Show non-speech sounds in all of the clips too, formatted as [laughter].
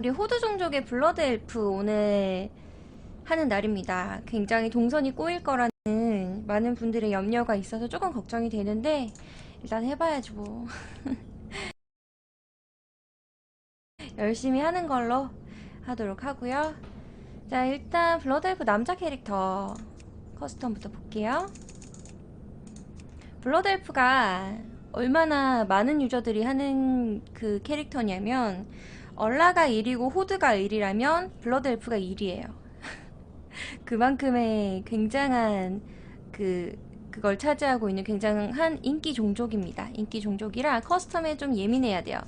우리 호두 종족의 블러드 엘프 오늘 하는 날입니다. 굉장히 동선이 꼬일 거라는 많은 분들의 염려가 있어서 조금 걱정이 되는데 일단 해봐야지 뭐. [laughs] 열심히 하는 걸로 하도록 하고요. 자 일단 블러드 엘프 남자 캐릭터 커스텀부터 볼게요. 블러드 엘프가 얼마나 많은 유저들이 하는 그 캐릭터냐면 얼라가 1이고 호드가 1이라면 블러드 엘프가 1이에요. [laughs] 그만큼의 굉장한 그 그걸 차지하고 있는 굉장한 인기 종족입니다. 인기 종족이라 커스텀에 좀 예민해야 돼요.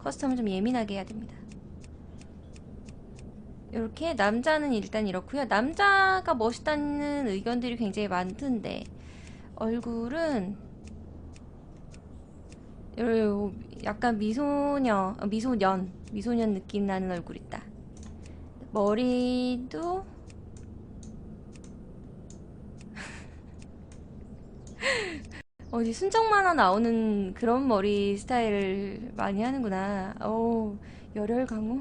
커스텀은 좀 예민하게 해야 됩니다. 이렇게 남자는 일단 이렇고요. 남자가 멋있다는 의견들이 굉장히 많던데 얼굴은 요 약간 미소녀, 어, 미소년, 미소년 느낌 나는 얼굴 있다. 머리도 [laughs] 어디 순정 만화 나오는 그런 머리 스타일을 많이 하는구나. 오, 열혈 강호.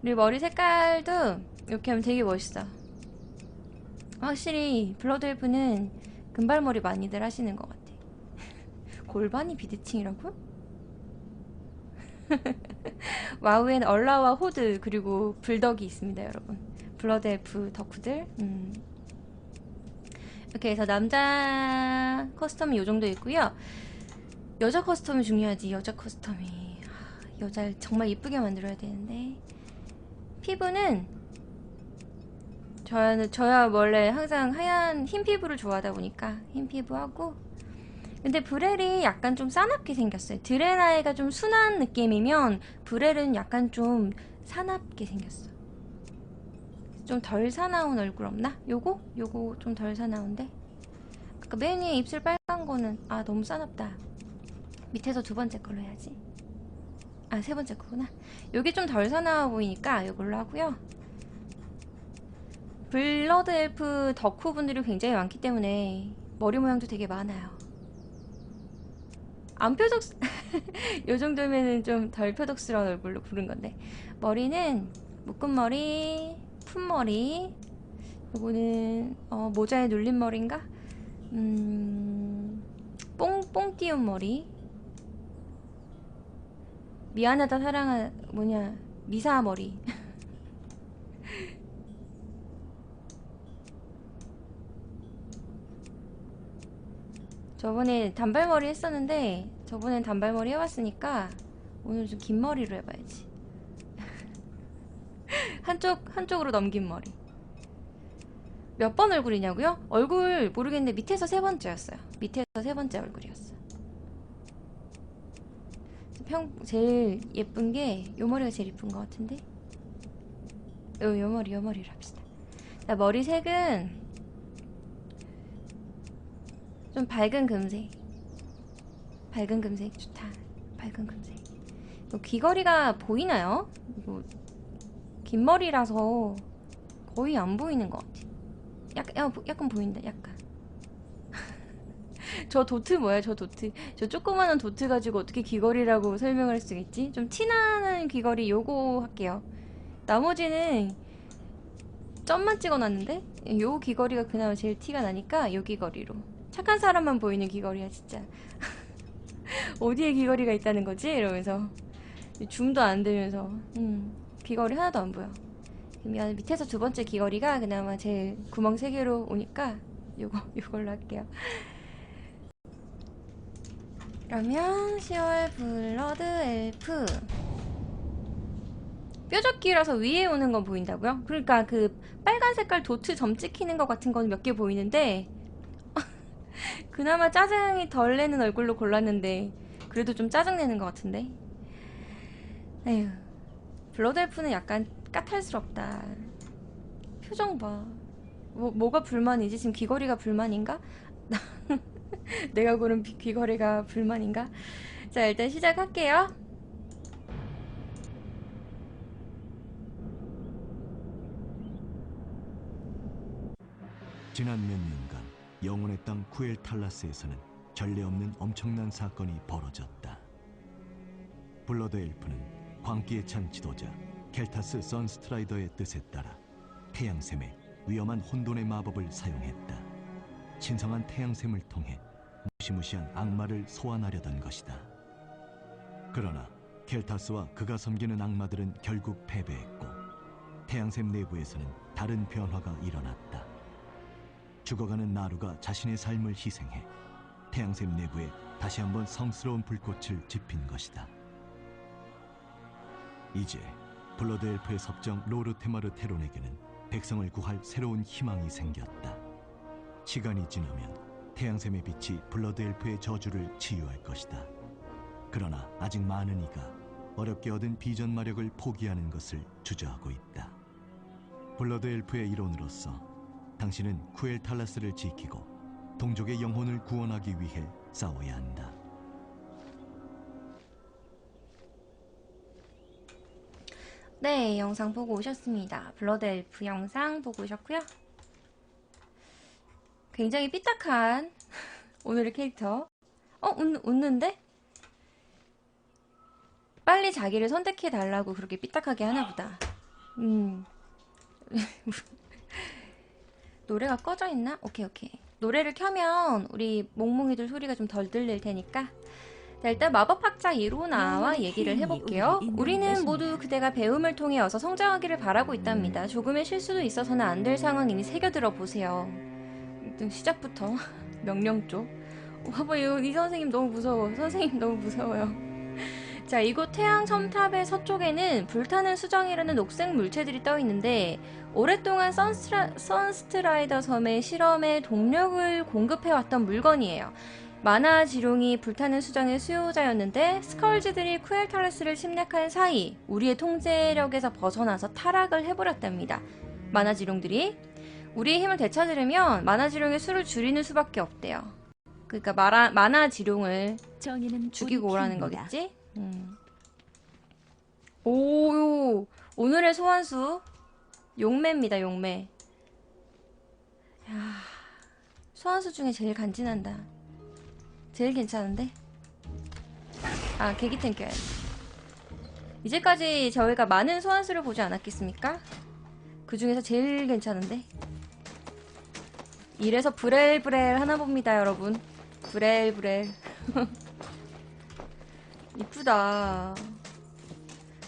그리고 머리 색깔도 이렇게 하면 되게 멋있어. 확실히 블러드 엘프는 금발머리 많이들 하시는 것 같아. [laughs] 골반이 비대칭이라고? [laughs] 와우엔 얼라와 호드 그리고 불덕이 있습니다, 여러분. 블러드 엘프 덕후들. 음. 이렇게 해서 남자 커스텀이 이 정도 있고요. 여자 커스텀이 중요하지. 여자 커스텀이 하, 여자를 정말 이쁘게 만들어야 되는데 피부는 저야 저야 원래 항상 하얀 흰 피부를 좋아하다 보니까 흰 피부하고 근데 브렐이 약간 좀 싸납게 생겼어요. 드레나이가 좀 순한 느낌이면 브렐은 약간 좀 사납게 생겼어. 좀 덜 사나운 얼굴 없나? 요거? 요거 좀 덜 사나운데? 아까 맨 위에 입술 빨간 거는 아 너무 싸납다. 밑에서 두 번째 걸로 해야지. 아 세 번째 거구나. 요게 좀 덜 사나워 보이니까 요걸로 하고요. 블러드 엘프 덕후 분들이 굉장히 많기 때문에 머리 모양도 되게 많아요. 안 표독 [laughs] 요 정도면은 좀 덜 표독스러운 얼굴로 부른 건데. 머리는 묶은 머리, 푼 머리 요거는 어, 모자에 눌린 머리인가? 음, 뽕, 뽕 띄운 머리. 미안하다 사랑하 뭐냐 미사 머리 [laughs] 저번에 단발머리 했었는데 저번엔 단발머리 해봤으니까 오늘 좀 긴 머리로 해봐야지. [laughs] 한쪽 한쪽으로 넘긴 머리. 몇 번 얼굴이냐고요? 얼굴 모르겠는데 밑에서 세 번째였어요. 밑에서 세 번째 얼굴이었어 평 제일 예쁜 게 요 머리가 제일 예쁜 것 같은데? 요, 요 머리 요 머리로 합시다. 나 머리 색은 좀 밝은 금색. 밝은 금색 좋다. 밝은 금색. 이거 귀걸이가 보이나요? 이거 긴 머리라서 거의 안 보이는 것 같아. 약간, 야, 약간 보인다 약간. [laughs] 저 도트 뭐야 저 도트? 저 조그마한 도트 가지고 어떻게 귀걸이라고 설명을 할수 있지? 좀 티나는 귀걸이 요거 할게요. 나머지는 점만 찍어놨는데? 요 귀걸이가 그나마 제일 티가 나니까 요 귀걸이로 착한 사람만 보이는 귀걸이야 진짜. [laughs] 어디에 귀걸이가 있다는 거지? 이러면서. 줌도 안 되면서. 음, 귀걸이 하나도 안 보여. 미안 밑에서 두 번째 귀걸이가 그나마 제일 구멍 세 개로 오니까 요거 [laughs] 요걸로 할게요. 그러면 10월 블러드 엘프. 뾰족기라서 위에 오는 건 보인다고요? 그러니까 그 빨간 색깔 도트 점 찍히는 것 같은 건 몇 개 보이는데 그나마 짜증이 덜 내는 얼굴로 골랐는데 그래도 좀 짜증내는 것 같은데 에휴 블러드 엘프는 약간 까탈스럽다 표정 봐 뭐, 뭐가 불만이지? 지금 귀걸이가 불만인가? [laughs] 내가 고른 귀- 귀걸이가 불만인가? 자 일단 시작할게요 지난 몇 년간 영혼의 땅 쿠엘 탈라스에서는 전례 없는 엄청난 사건이 벌어졌다. 블러드 엘프는 광기에 찬 지도자 켈타스 선스트라이더의 뜻에 따라 태양샘에 위험한 혼돈의 마법을 사용했다. 신성한 태양샘을 통해 무시무시한 악마를 소환하려던 것이다. 그러나 켈타스와 그가 섬기는 악마들은 결국 패배했고 태양샘 내부에서는 다른 변화가 일어났다. 죽어가는 나루가 자신의 삶을 희생해 태양샘 내부에 다시 한번 성스러운 불꽃을 지핀 것이다. 이제 블러드 엘프의 섭정 로르테마르 테론에게는 백성을 구할 새로운 희망이 생겼다. 시간이 지나면 태양샘의 빛이 블러드 엘프의 저주를 치유할 것이다. 그러나 아직 많은 이가 어렵게 얻은 비전 마력을 포기하는 것을 주저하고 있다. 블러드 엘프의 일원으로서 당신은 쿠엘 탈라스를 지키고 동족의 영혼을 구원하기 위해 싸워야 한다. 네, 영상 보고 오셨습니다. 블러드 엘프 영상 보고 오셨고요. 굉장히 삐딱한 [laughs] 오늘의 캐릭터. 어, 웃, 웃는데? 빨리 자기를 선택해 달라고 그렇게 삐딱하게 하나 보다. 음. [laughs] 노래가 꺼져 있나? 오케이, 오케이. 노래를 켜면 우리 몽몽이들 소리가 좀 덜 들릴 테니까 자, 일단 마법학자 이로나와 얘기를 해볼게요. 우리는 모두 그대가 배움을 통해 어서 성장하기를 바라고 있답니다. 조금의 실수도 있어서는 안 될 상황이니 새겨들어 보세요. 일단 시작부터 [laughs] 명령 쪽. 봐봐, 이, 이 선생님 너무 무서워. 선생님 너무 무서워요. [laughs] 자, 이곳 태양 첨탑의 서쪽에는 불타는 수정이라는 녹색 물체들이 떠 있는데 오랫동안 선스트라, 선스트라이더 섬의 실험에 동력을 공급해왔던 물건이에요. 마나 지룡이 불타는 수정의 수요자였는데 스컬즈들이 쿠엘탈레스를 침략한 사이 우리의 통제력에서 벗어나서 타락을 해버렸답니다. 마나 지룡들이 우리의 힘을 되찾으려면 마나 지룡의 수를 줄이는 수밖에 없대요. 그러니까 마라, 마나 지룡을 죽이고 오라는. 거겠지? 음. 오, 오늘의 소환수 용매입니다. 용매. 야, 소환수 중에 제일 간지난다. 제일 괜찮은데? 아, 계기템 껴야지. 이제까지 저희가 많은 소환수를 보지 않았겠습니까? 그 중에서 제일 괜찮은데? 이래서 브렐브렐 하나 봅니다, 여러분. 브렐브렐. [laughs] 이쁘다.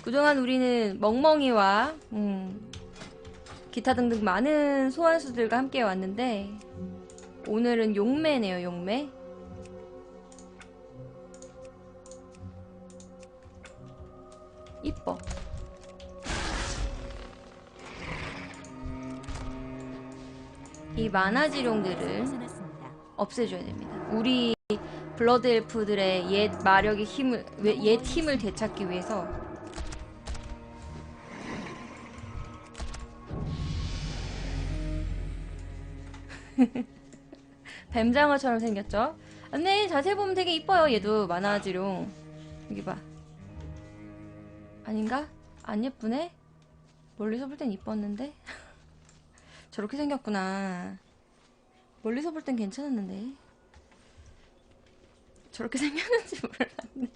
그동안 우리는 멍멍이와 음, 기타 등등 많은 소환수들과 함께 왔는데 오늘은 용매네요, 용매. 이뻐. 이 만화지룡들을. 없애줘야 됩니다. 우리 블러드 엘프들의 옛 마력의 힘을 왜- 옛 힘을 되찾기 위해서 [laughs] 뱀장어처럼 생겼죠? 아, 네 자세히 보면 되게 이뻐요. 얘도 만화지룡 여기 봐. 아닌가? 안 예쁘네? 멀리서 볼 땐 이뻤는데 [laughs] 저렇게 생겼구나. 멀리서 볼 땐 괜찮았는데 저렇게 [laughs] 생겼는지 몰랐네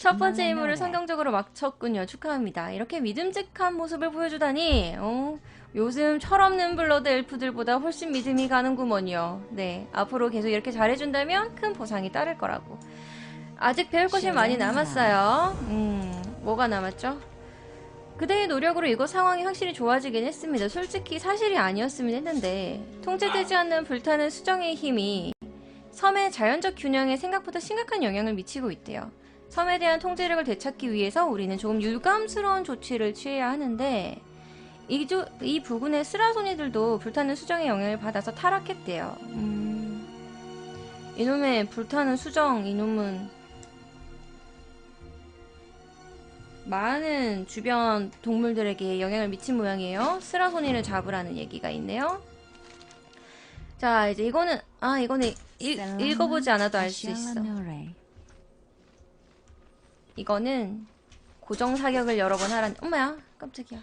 첫 번째 임무를. 성경적으로 마쳤군요 축하합니다 이렇게 믿음직한 모습을 보여주다니 어, 요즘 철없는 블러드 엘프들보다 훨씬 믿음이 가는구먼요 네 앞으로 계속 이렇게 잘해준다면 큰 보상이 따를 거라고 아직 배울 것이 많이 남았어요 음 뭐가 남았죠? 그대의 노력으로 이곳 상황이 확실히 좋아지긴 했습니다. 솔직히 사실이 아니었으면 했는데 통제되지 않는 불타는 수정의 힘이 섬의 자연적 균형에 생각보다 심각한 영향을 미치고 있대요. 섬에 대한 통제력을 되찾기 위해서 우리는 조금 유감스러운 조치를 취해야 하는데 이, 조, 이 부근의 스라소니들도 불타는 수정의 영향을 받아서 타락했대요. 음, 이놈의 불타는 수정 이놈은 많은 주변 동물들에게 영향을 미친 모양이에요. 스라소니를 잡으라는 얘기가 있네요. 자, 이제 이거는 아 이거는 읽, 셀라나 읽어보지 않아도 알 수 있어. 이거는 고정 사격을 여러 번 하라는. 엄마야, 깜짝이야.